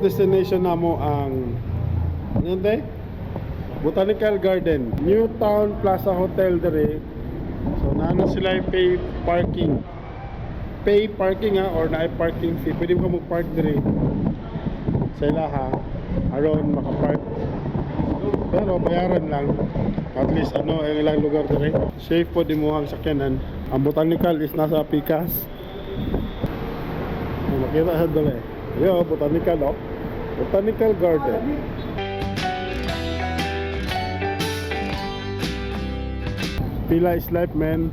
next destination namo ang te? Botanical Garden, Newtown Plaza Hotel dere. So naano sila pay parking. Pay parking ha or na parking fee. Pwede mo ka mag-park dere. Sa ilaha aron maka-park. Pero bayaran lang. At least ano ang ilang lugar dere. Safe po di mo ang sakyanan. Ang botanical is nasa Picas. Makita sa dali. Yo, botanical oh. Botanical Garden. Pila is life, man.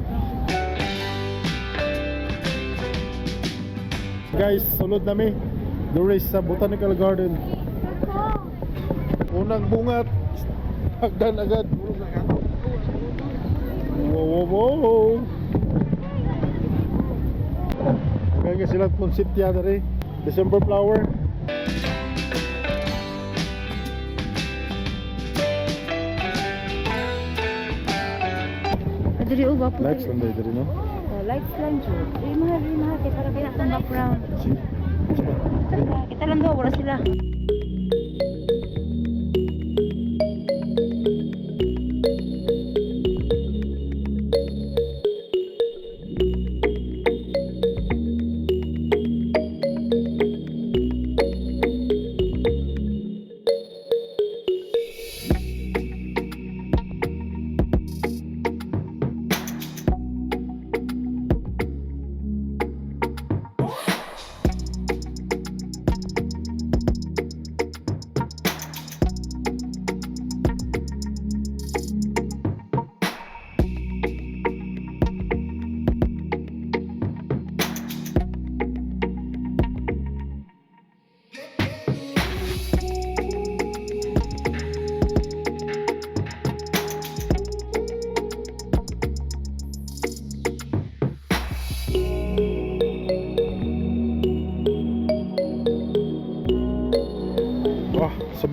Guys, sunod nami. Race sa Botanical Garden. Unang bungat. Hagdan agad. Wow, wow, wow. Kaya nga sila konsiptya na rin. December flower. Adri o ba? Lights lang dahil rin, no? Oh, lights lang jud. Eh mahal, eh mahal kay para kaya akong background. Kita lang daw wala sila.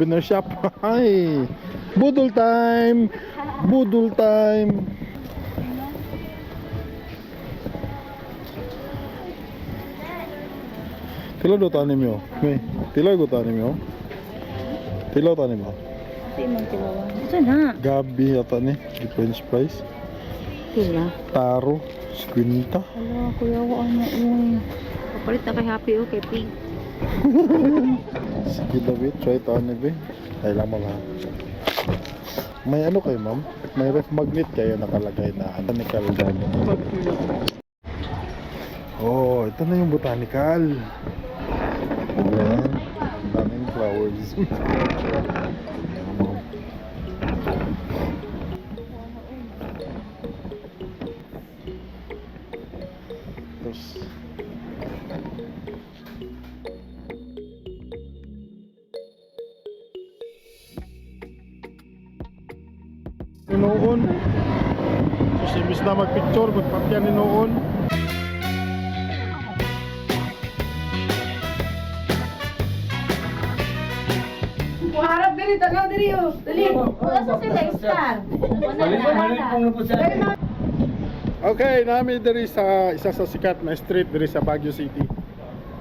Souvenir shop. Hi. Budol time. Budol time. Tilo do tanim yo. Me. Tilo go tanim yo. Tilo tanim yo. Ito na. Gabi ata ni. Di French fries. Pila. Taro. Squinta. Hala, kuya ko ano uy. Kapalit na kay Happy o kay Pink. David. Try to ano be. Ay lang mga. May ano kayo ma'am? May ref magnet kayo nakalagay na botanical garden. Oh, ito na yung botanical. Ayan. Daming flowers. na magpicture, magpakyan ni noon. Harap diri, tanaw diri yo. Dali. Wala sa sila star. Okay, nami diri sa isa sa sikat na street diri sa Baguio City.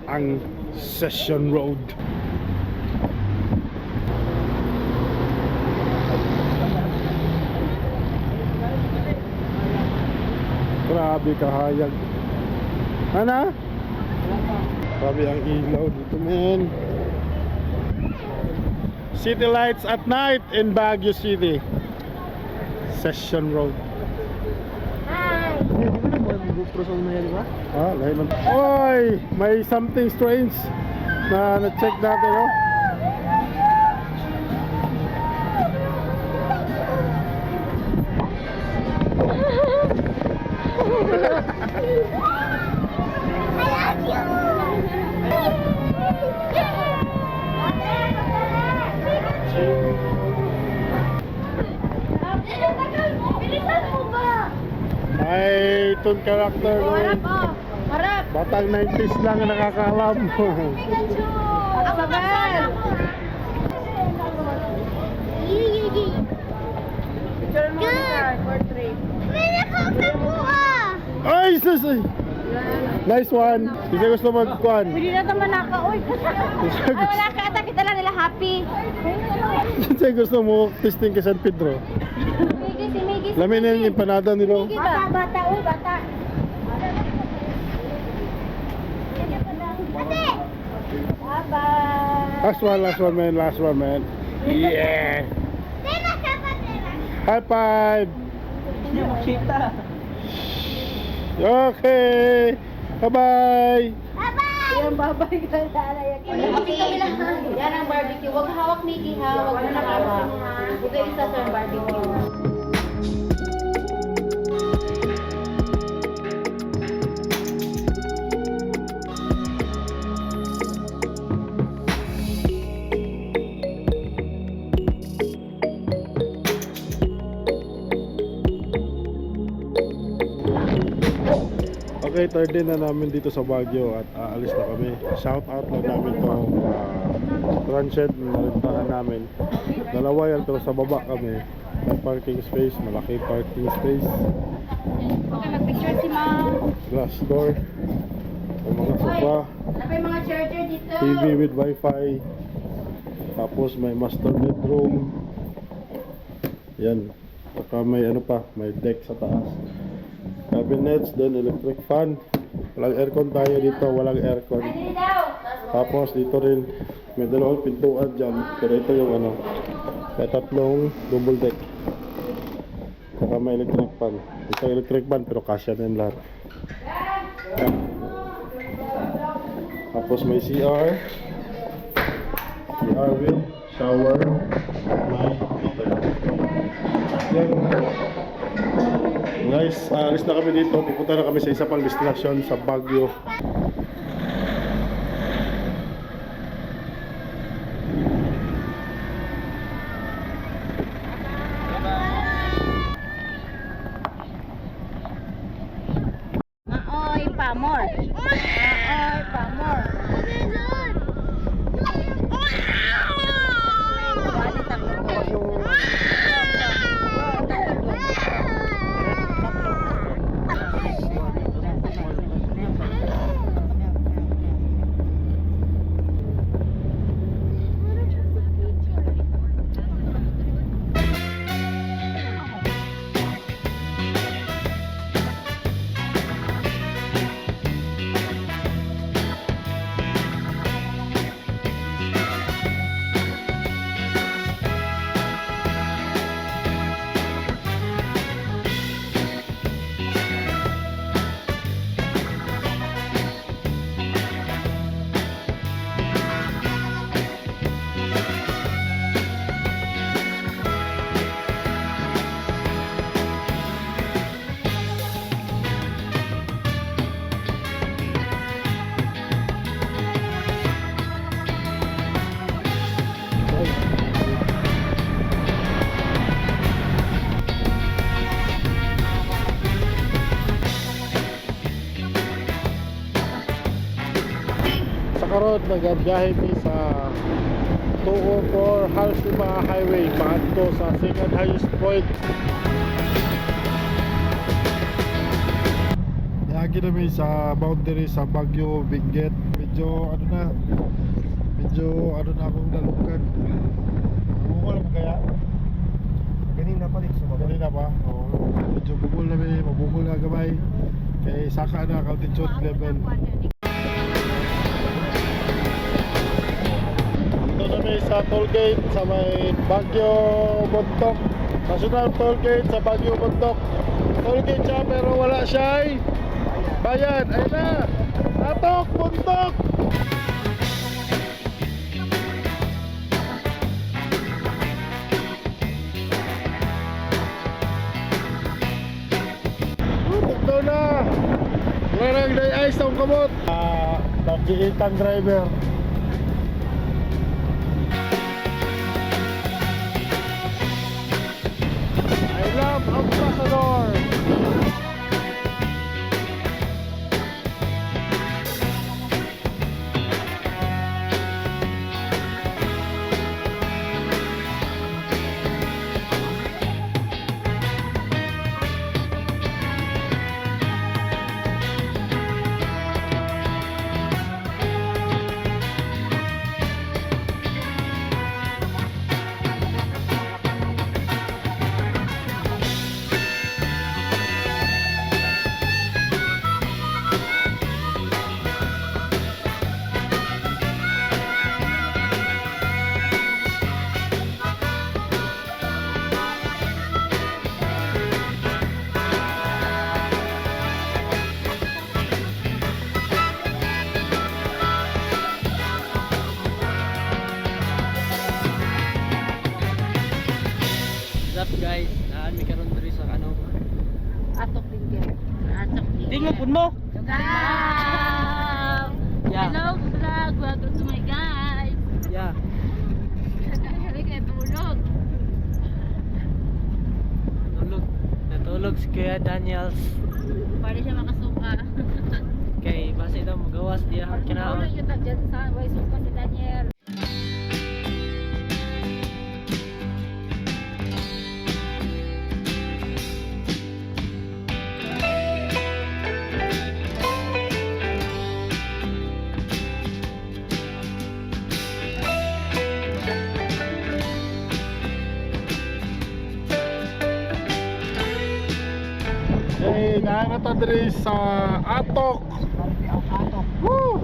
Ang Session Road. Grabe kahayag. Ana? Grabe ang ilaw dito, men. City lights at night in Baguio City. Session Road. Ah, lahi lang. Oy, may something strange na na-check natin, no? Itong character Harap oh. Harap. Batang 90s lang ang nakakaalam. Abagal. Picture mo ka, portrait. Ay, sus! Ay. Yan. Nice one. Kasi gusto magkuhan. Pwede na naman naka, uy. Wala ka ata, kita lang nila happy. Kasi gusto mo testing kay San Pedro. Lamin na yung empanada nila. Bata, bata, uy, bata. Ate! Bye-bye. Last one, last one, man. Last one, man. Yeah. High five. Okay. Bye-bye. Yan, bye-bye ka na. Happy kami lang. Yan ang barbecue. Huwag hawak, Mickey, ha? Huwag mo nakawak. Huwag isa sa barbecue. Okay, third day na namin dito sa Baguio at aalis na kami. Shout out lang namin to uh, transit na rintahan namin. Dalawa yan pero sa baba kami. May parking space, malaki parking space. Okay, mag-picture si ma'am. Glass door. May mga sofa. Yung mga charger dito? TV with wifi. Tapos may master bedroom. Yan. Saka may ano pa, may deck sa taas. Cabinets, then electric fan. Walang aircon tayo dito, walang aircon. Tapos dito rin, may dalawang pintuan dyan. Pero ito yung ano, may tatlong double deck. Saka may electric fan. Isang electric fan pero kasya na yung lahat. Tapos may CR. CR with shower. Guys, aalis na kami dito. Pupunta na kami sa isa pang destination sa Baguio. Nagbiyahe mi sa 204 Halsima Highway paadto sa second highest point. Yagi na mi sa boundary sa Baguio, Benguet. Medyo ano na, medyo ano na akong nalukan. Bugol mo kaya? Ganina pa rin sa baba. Kanina pa? Oo. Medyo bugol na mi, mabugol na gamay. Kay saka na altitude level. Sa toll gate sa may Baguio Bontok. National toll gate sa Baguio Bontok. Toll gate siya pero wala siya ay bayad. Ayun na! Tatok! Bontok! Ito na! Wala nang day-ice ang kamot. Ah, nag-iitang driver. Up guys? Naan mi karon diri sa ano? Atok kaya. Atok din. Tingnan pud mo. Wow! Yeah. Hello, vlog! Welcome to my guys! Yeah. Halika, tulog! Tulog. Natulog si Kuya Daniels. Para siya makasuka. Kay base daw magawas diya kinaon. yung tag dyan sa way suka si Daniel. Sa Atok. Atok. Woo!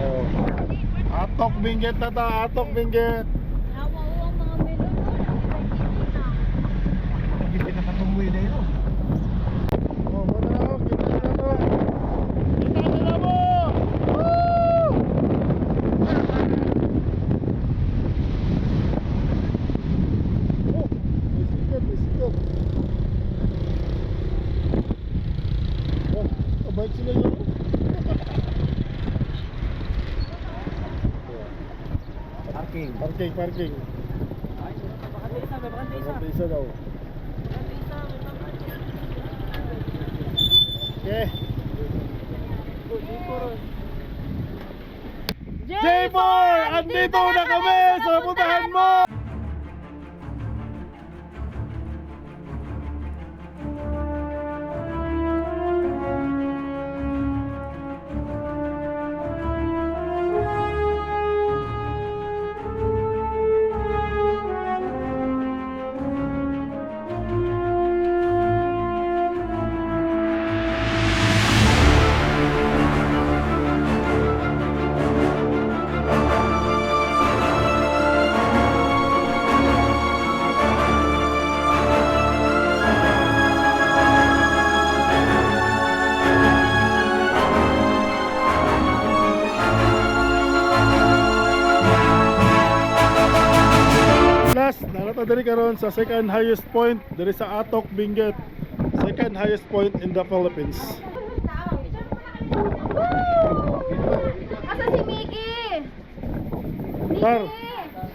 Oh. Atok Benguet na ta, Atok Benguet. Hawa ang mga melon mo. Hindi pinakatumuloy na yun. Oh, muna na ako, kita na to. Kita na na mo! Woo! Oh, may sikat, may sikat. Oh, abay sila yun. Parking. Parking, parking. Bakante isa daw. Okay. J4! Andito na kami sa putahan mo! Karon sa second highest point diri sa Atok, Benguet. Second highest point in the Philippines. Asa si Mickey? Tar,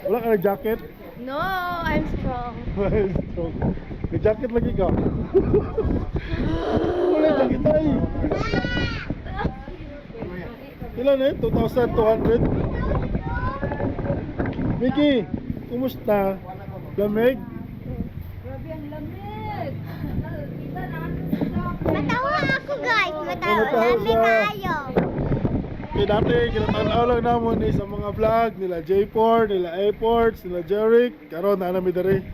wala ka na jacket? No, I'm strong. May jacket lagi ka. wala jacket ay. Ilan eh? 2,200? Mickey, kumusta? Lamig? Grabe ang lamig. Matawa ako Matawa Dami siya. tayo. Kaya dati, kinatanaw lang naman ni sa mga vlog nila J4, nila Airports, nila Jeric. Karon na namin dari.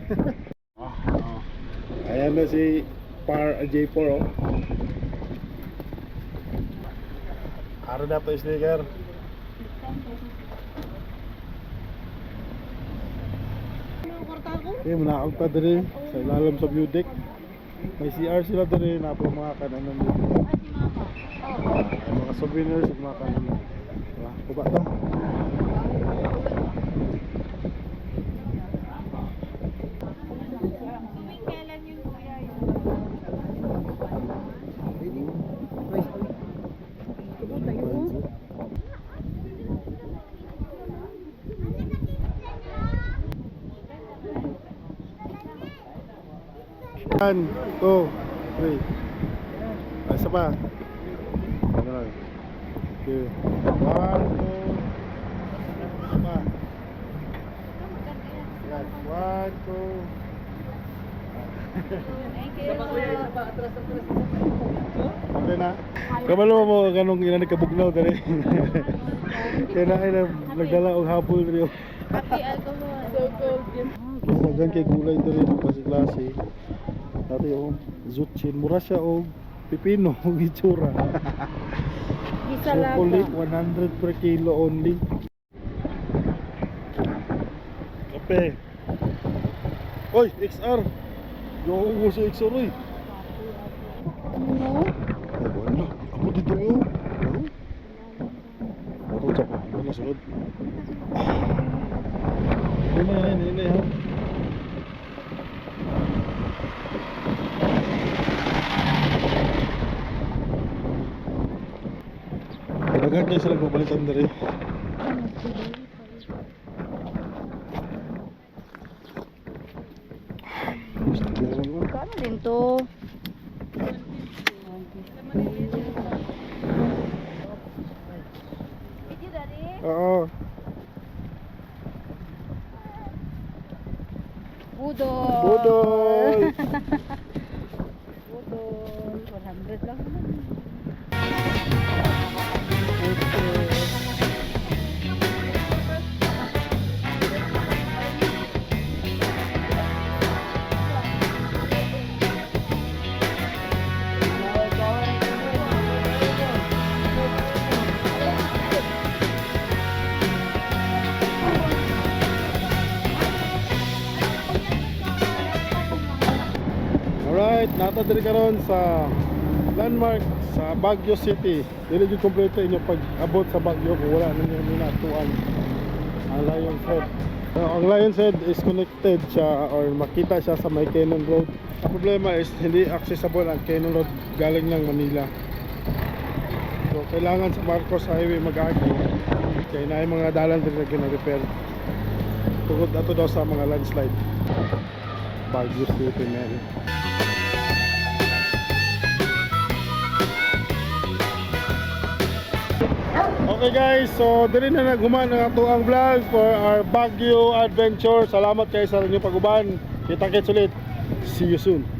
Ayan na si Par uh, J4 oh. Araw na to sticker. Okay, manakag pa diri sa ilalim sa deck. May CR sila diri na po mga kananan dito. Ay, mga souvenirs mga kananan. Diba? Kuba to. One, two, three. Ay, isa pa. Okay. One, two. Pa. Yan. One, two. Kabalo mo kanong ina nagkabugnaw dali. Kaya na ay nagdala og habol diri. Happy alcohol. So cold. Dagan kay gulay diri ng klase-klase. Dati yung zucchini mura siya og pipino og itsura. Isa Chocolate 100 per kilo only. Kape. Oy, XR. Yo, mo si XR oy. No? Ay, wala. Ako dito yo. Ano? sunod. Hindi na, hindi na, ha? Dagan kayo sila pabalitan na rin. Kano din to? Oo. Budol. Budol! Alright, nata diri karon sa landmark sa Baguio City. Dili gyud kompleto inyo pag-abot sa Baguio kung wala ninyo minatuan ang Lion's Head. So, ang Lion's Head is connected siya or makita siya sa may Cannon Road. Ang problema is hindi accessible ang Cannon Road galing ng Manila. So kailangan sa Marcos Highway mag-agi. Kaya na yung mga dalan din na gina-repair. Ato daw sa mga landslide. Baguio City, man. Okay guys, so diri na naghuman ang ato ang vlog for our Baguio adventure. Salamat kayo sa inyong paguban. Kita kits ulit. See you soon.